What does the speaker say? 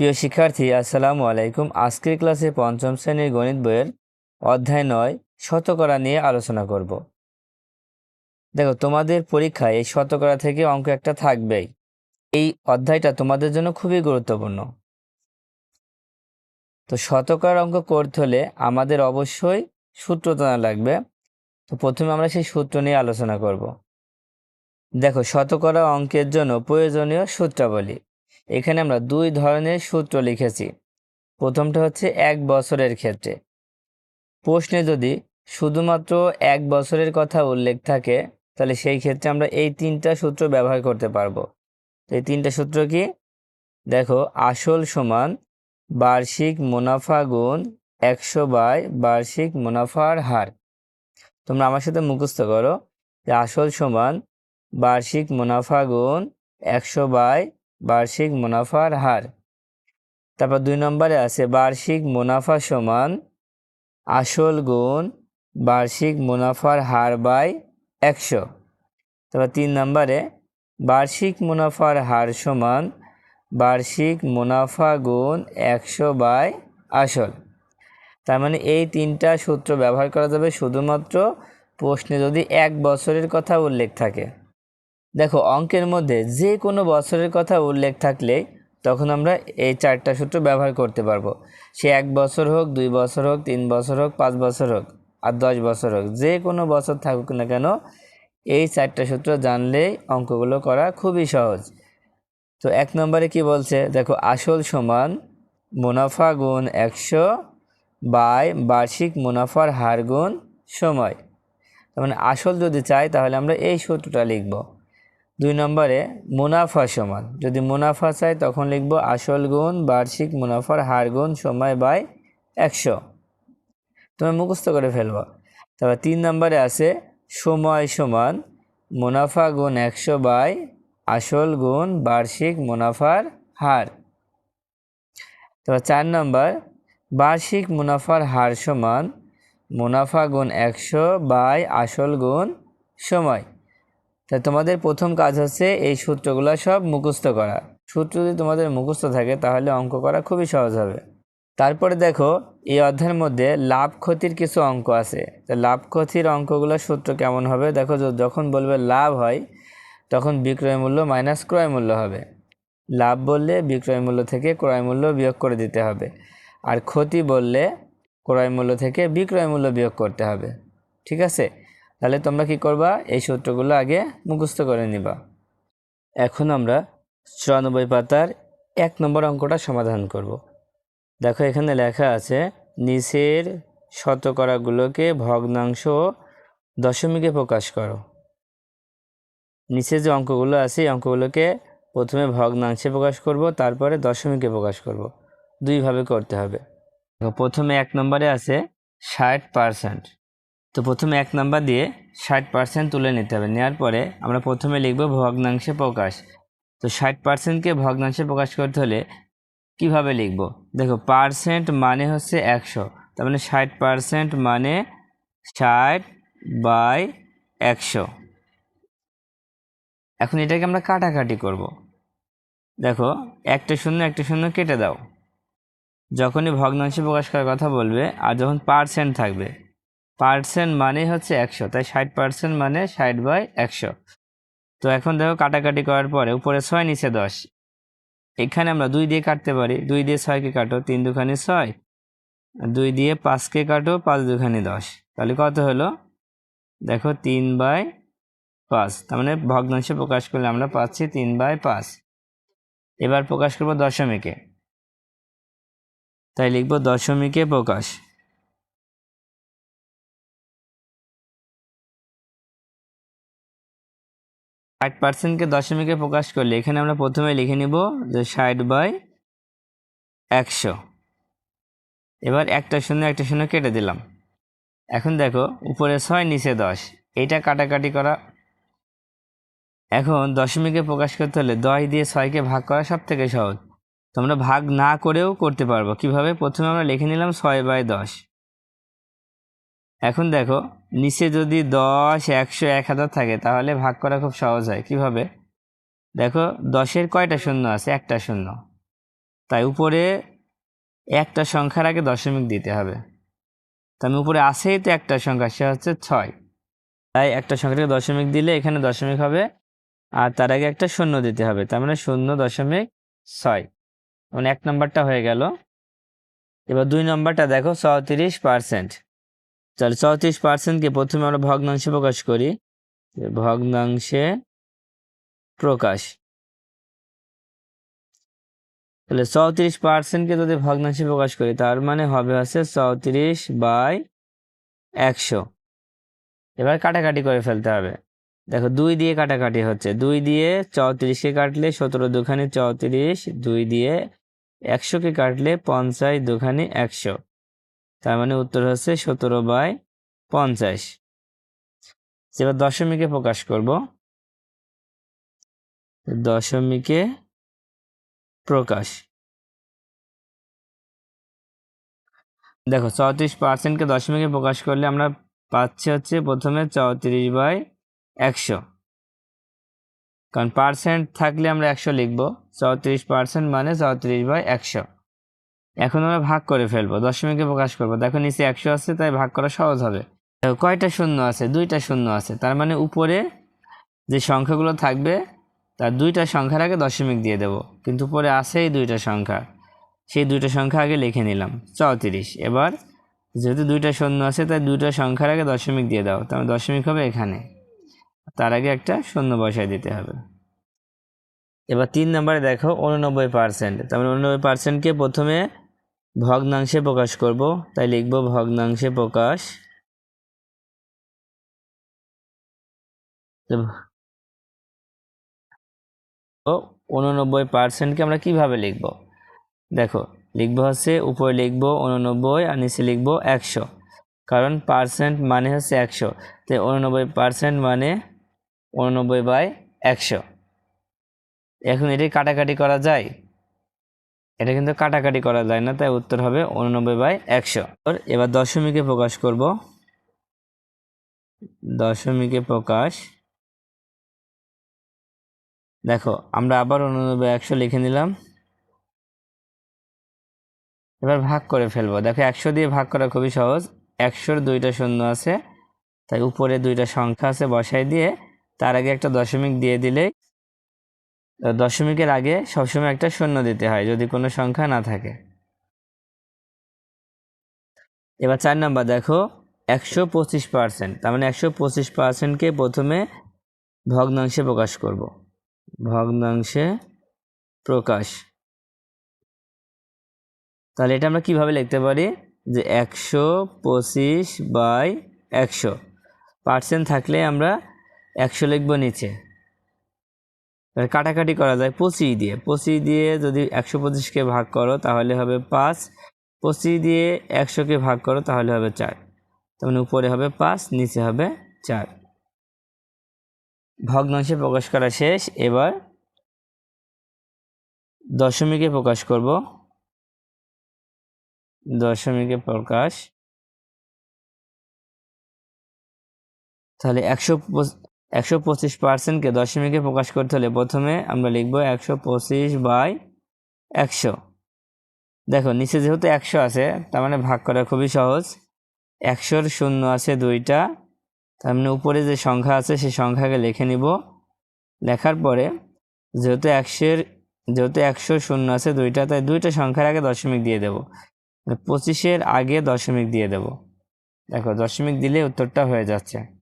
প্রিয় শিক্ষার্থী, আসসালামু আলাইকুম। আজকের ক্লাসে পঞ্চম শ্রেণির গণিত বইয়ের অধ্যায় নয়, শতকরা নিয়ে আলোচনা করব। দেখো, তোমাদের পরীক্ষায় এই শতকরা থেকে অঙ্ক একটা থাকবেই। এই অধ্যায়টা তোমাদের জন্য খুবই গুরুত্বপূর্ণ। তো শতকরার অঙ্ক করতে হলে আমাদের অবশ্যই সূত্র জানা লাগবে। তো প্রথমে আমরা সেই সূত্র নিয়ে আলোচনা করব। দেখো, শতকরা অঙ্কের জন্য প্রয়োজনীয় সূত্রাবলী। এখানে আমরা দুই ধরনের সূত্র লিখেছি। প্রথমটা হচ্ছে এক বছরের ক্ষেত্রে। প্রশ্নে যদি শুধুমাত্র এক বছরের কথা উল্লেখ থাকে, তাহলে সেই ক্ষেত্রে আমরা এই তিনটা সূত্র ব্যবহার করতে পারব। এই তিনটা সূত্র কি? দেখো, আসল সমান বার্ষিক মুনাফা গুণ একশো বাই বার্ষিক মুনাফার হার। তোমরা আমার সাথে মুখস্থ করো যে আসল সমান বার্ষিক মুনাফা গুণ একশো বাই বার্ষিক মুনাফার হার। তারপর দুই নম্বরে আছে, বার্ষিক মুনাফা সমান আসল গুণ বার্ষিক মুনাফার হার বাই একশো। তারপর তিন নম্বরে, বার্ষিক মুনাফার হার সমান বার্ষিক মুনাফা গুণ একশো বাই আসল। তার মানে এই তিনটা সূত্র ব্যবহার করা যাবে শুধুমাত্র প্রশ্নে যদি এক বছরের কথা উল্লেখ থাকে। দেখো, অঙ্কের মধ্যে যে কোনো বছরের কথা উল্লেখ থাকলে তখন আমরা এই চারটা সূত্র ব্যবহার করতে পারব। সে এক বছর হোক, দুই বছর হোক, তিন বছর হোক, পাঁচ বছর হোক আর দশ বছর হোক, যে কোনো বছর থাকুক না কেন এই চারটা সূত্র জানলেই অঙ্কগুলো করা খুবই সহজ। তো এক নম্বরে কি বলছে? দেখো, আসল সমান মুনাফা গুণ একশো বাই বার্ষিক মুনাফার হার গুণ সময়। তার মানে আসল যদি চাই তাহলে আমরা এই সূত্রটা লিখব। দুই নম্বরে মুনাফা সমান। যদি মুনাফা চাই, তখন লিখব আসল গুণ, বার্ষিক মুনাফার হার গুণ সময় বাই একশো। তুমি মুখস্থ করে ফেলব। তারপর তিন নম্বরে আছে, সময় সমান মুনাফা গুণ একশো বাই আসল গুণ, বার্ষিক মুনাফার হার। তারপর চার নম্বর, বার্ষিক মুনাফার হার সমান মুনাফা গুণ একশো বাই আসল গুণ সময়। তা তোমাদের প্রথম কাজ হচ্ছে এই সূত্রগুলো সব মুখস্থ করা। সূত্র যদি তোমাদের মুখস্থ থাকে, তাহলে অঙ্ক করা খুবই সহজ হবে। তারপরে দেখো, এই অধ্যায়ের মধ্যে লাভ ক্ষতির কিছু অঙ্ক আছে। তো লাভ ক্ষতির অঙ্কগুলো সূত্র কেমন হবে? দেখো যখন বলবে লাভ হয়, তখন বিক্রয় মূল্য মাইনাস ক্রয় মূল্য হবে। লাভ বললে বিক্রয় মূল্য থেকে ক্রয় মূল্য বিয়োগ করে দিতে হবে। আর ক্ষতি বললে ক্রয় মূল্য থেকে বিক্রয় মূল্য বিয়োগ করতে হবে। ঠিক আছে? তাহলে তোমরা কি করবা? এই সূত্রগুলো আগে মুখস্থ করে নিবা। এখন আমরা চুরানব্বই পাতার এক নম্বর অঙ্কটা সমাধান করব। দেখো এখানে লেখা আছে, নিচের শতকরাগুলোকে ভগ্নাংশ দশমিকে প্রকাশ করো। নিচে যে অঙ্কগুলো আছে, এই অঙ্কগুলোকে প্রথমে ভগ্নাংশে প্রকাশ করব, তারপরে দশমিকে প্রকাশ করব। দুইভাবে করতে হবে। প্রথমে এক নম্বরে আছে ষাট পারসেন্ট। তো প্রথমে এক নাম্বার দিয়ে ষাট পার্সেন্ট তুলে নিতে হবে। নেওয়ার পরে আমরা প্রথমে লিখব ভগ্নাংশে প্রকাশ। তো ষাট পার্সেন্টকে ভগ্নাংশে প্রকাশ করতে হলে কীভাবে লিখব? দেখো পার্সেন্ট মানে হচ্ছে একশো। তার মানে ষাট পার্সেন্ট মানে ষাট বাই একশো। এখন এটাকে আমরা কাটাকাটি করব। দেখো, একটা শূন্য একটা শূন্য কেটে দাও। যখনই ভগ্নাংশে প্রকাশ করার কথা বলবে, আর যখন পার্সেন্ট থাকবে পার্সেন্ট মানে হচ্ছে একশো। তাই ষাট পার্সেন্ট মানে ষাট বাই একশো। তো এখন দেখো কাটাকাটি করার পরে উপরে ছয়, নিচে দশ। এখানে আমরা দুই দিয়ে কাটতে পারি। দুই দিয়ে ছয়কে কাটো, তিন দুখানি ছয়। দুই দিয়ে পাঁচকে কাটো, পাঁচ দুখানি দশ। তাহলে কত হলো? দেখো তিন বাই পাঁচ। তার মানে ভগ্নাংশে প্রকাশ করলে আমরা পাচ্ছি তিন বাই পাঁচ। এবার প্রকাশ করব দশমিকে। তাই লিখব দশমিকে প্রকাশ। ষাট পার্সেন্টকে দশমিকে প্রকাশ করলে, এখানে আমরা প্রথমে লিখে নিব যে ষাট বাই একশো। এবার একটা শূন্য একটা শূন্য কেটে দিলাম। এখন দেখো, উপরে ছয়, নিচে দশ। এইটা কাটাকাটি করা। এখন দশমিকে প্রকাশ করতে হলে দশ দিয়ে ছয়কে ভাগ করা সব থেকে সহজ। তোমরা ভাগ না করেও করতে পারব। কীভাবে? প্রথমে আমরা লিখে নিলাম ছয় বাই দশ। এখন দেখো নিচে যদি দশ, একশো, এক হাজার থাকে, তাহলে ভাগ করা খুব সহজ হয়। কীভাবে? দেখো, দশের কয়টা শূন্য আছে? একটা শূন্য। তাই উপরে একটা সংখ্যার আগে দশমিক দিতে হবে। তো আমি উপরে আসেই তো একটা সংখ্যা, সে হচ্ছে ছয়। তাই একটা সংখ্যাকে দশমিক দিলে এখানে দশমিক হবে, আর তার আগে একটা শূন্য দিতে হবে। তার মানে শূন্য দশমিক ছয়। মানে এক নম্বরটা হয়ে গেল। এবার দুই নম্বরটা দেখো চৌত্রিশ পার্সেন্ট। তাহলে চৌত্রিশ পার্সেন্টকে প্রথমে আমরা ভগ্নাংশে প্রকাশ করি। ভগ্নাংশে প্রকাশ। তাহলে চৌত্রিশ পার্সেন্টকে যদি ভগ্নাংশে প্রকাশ করি, তার মানে হবে হচ্ছে চৌত্রিশ বাই একশো। এবার কাটাকাটি করে ফেলতে হবে। দেখো দুই দিয়ে কাটাকাটি হচ্ছে। দুই দিয়ে চৌত্রিশকে কাটলে সতেরো দুখানি চৌত্রিশ, দুই দিয়ে একশোকে কাটলে পঞ্চাশ দুখানি একশো। তার মানে উত্তর হচ্ছে সতেরো বাই পঞ্চাশ। এবার দশমিকে প্রকাশ করব। দশমিকে প্রকাশ। দেখো চৌত্রিশ পার্সেন্টকে দশমিকে প্রকাশ করলে আমরা পাচ্ছি হচ্ছে প্রথমে চৌত্রিশ বাই একশো। কারণ পার্সেন্ট থাকলে আমরা একশো লিখব। চৌত্রিশ পার্সেন্ট মানে চৌত্রিশ বাই একশো। এখন আমরা ভাগ করে ফেলব, দশমিকে প্রকাশ করব। দেখো নিচে একশো আছে, তাই ভাগ করা সহজ হবে। কয়টা শূন্য আছে? দুইটা শূন্য আছে। তার মানে উপরে যে সংখ্যাগুলো থাকবে, তার দুইটা সংখ্যার আগে দশমিক দিয়ে দেব। কিন্তু উপরে আছেই দুইটা সংখ্যা। সেই দুইটা সংখ্যা আগে লিখে নিলাম। চৌত্রিশ। এবার যেহেতু দুইটা শূন্য আছে, তাই দুইটা সংখ্যার আগে দশমিক দিয়ে দাও। তাহলে দশমিক হবে এখানে। তার আগে একটা শূন্য বসায় দিতে হবে। এবার তিন নম্বরে দেখো উননব্বই পার্সেন্ট তার মানে উননব্বই পার্সেন্টকে প্রথমে ভগ্নাংশে প্রকাশ করব। তাই লিখব ভগ্নাংশে প্রকাশ। তো উননব্বই পার্সেন্টকে আমরা কীভাবে লিখব? দেখো, লিখব হচ্ছে উপরে লিখব উননব্বই আর নিচে লিখব একশো। কারণ পার্সেন্ট মানে হচ্ছে একশো। তাই উননব্বই পার্সেন্ট মানে উননব্বই বাই একশো। এখন এটি কাটাকাটি করা যায়? এটা কিন্তু কাটাকাটি করা যায় না, তাই উত্তর হবে উননব্বই বাই একশো। এবার দশমিকে প্রকাশ করব। দশমিকে প্রকাশ। দেখো, আমরা আবার উননব্বই একশো লিখে নিলাম। এবার ভাগ করে ফেলব। দেখো, একশো দিয়ে ভাগ করা খুবই সহজ। একশোর দুইটা শূন্য আছে, তাই উপরে দুইটা সংখ্যা আছে বসাই দিয়ে তার আগে একটা দশমিক দিয়ে দিলে দশমিকের আগে সবসময় একটা শূন্য দিতে হয় যদি কোনো সংখ্যা না থাকে। এবার চার নাম্বার দেখো, একশো পঁচিশ পার্সেন্ট তার মানে একশো পঁচিশ পার্সেন্টকে প্রথমে ভগ্নাংশে প্রকাশ করব। ভগ্নাংশে প্রকাশ। তাহলে এটা আমরা কীভাবে লিখতে পারি? যে একশো পঁচিশ বাই একশো। পার্সেন্ট থাকলে আমরা একশো লিখব নিচে। কাটাকাটি করা যায় পঁচিশ দিয়ে। পঁচিশ দিয়ে যদি একশো পঁচিশকে ভাগ করো, তাহলে হবে পাঁচ। পঁচিশ দিয়ে একশোকে ভাগ করো, তাহলে হবে চার। তখন উপরে হবে পাঁচ, নিচে হবে চার। ভগ্নাংশে প্রকাশ করা শেষ। এবার দশমিকে প্রকাশ করব। দশমিকে প্রকাশ। তাহলে একশো একশো পঁচিশ পার্সেন্টকে দশমিকে প্রকাশ করতে হলে প্রথমে আমরা লিখব একশো পঁচিশ বাই একশো। দেখো, নিচে যেহেতু একশো আছে, তার মানে ভাগ করা খুবই সহজ। একশোর শূন্য আছে দুইটা, তার মানে উপরে যে সংখ্যা আছে, সেই সংখ্যাকে লিখে নিব। লেখার পরে যেহেতু একশোর, যেহেতু একশো শূন্য আছে দুইটা, তাই দুইটা সংখ্যার আগে দশমিক দিয়ে দেব। পঁচিশের আগে দশমিক দিয়ে দেব। দেখো, দশমিক দিলে উত্তরটা হয়ে যাচ্ছে।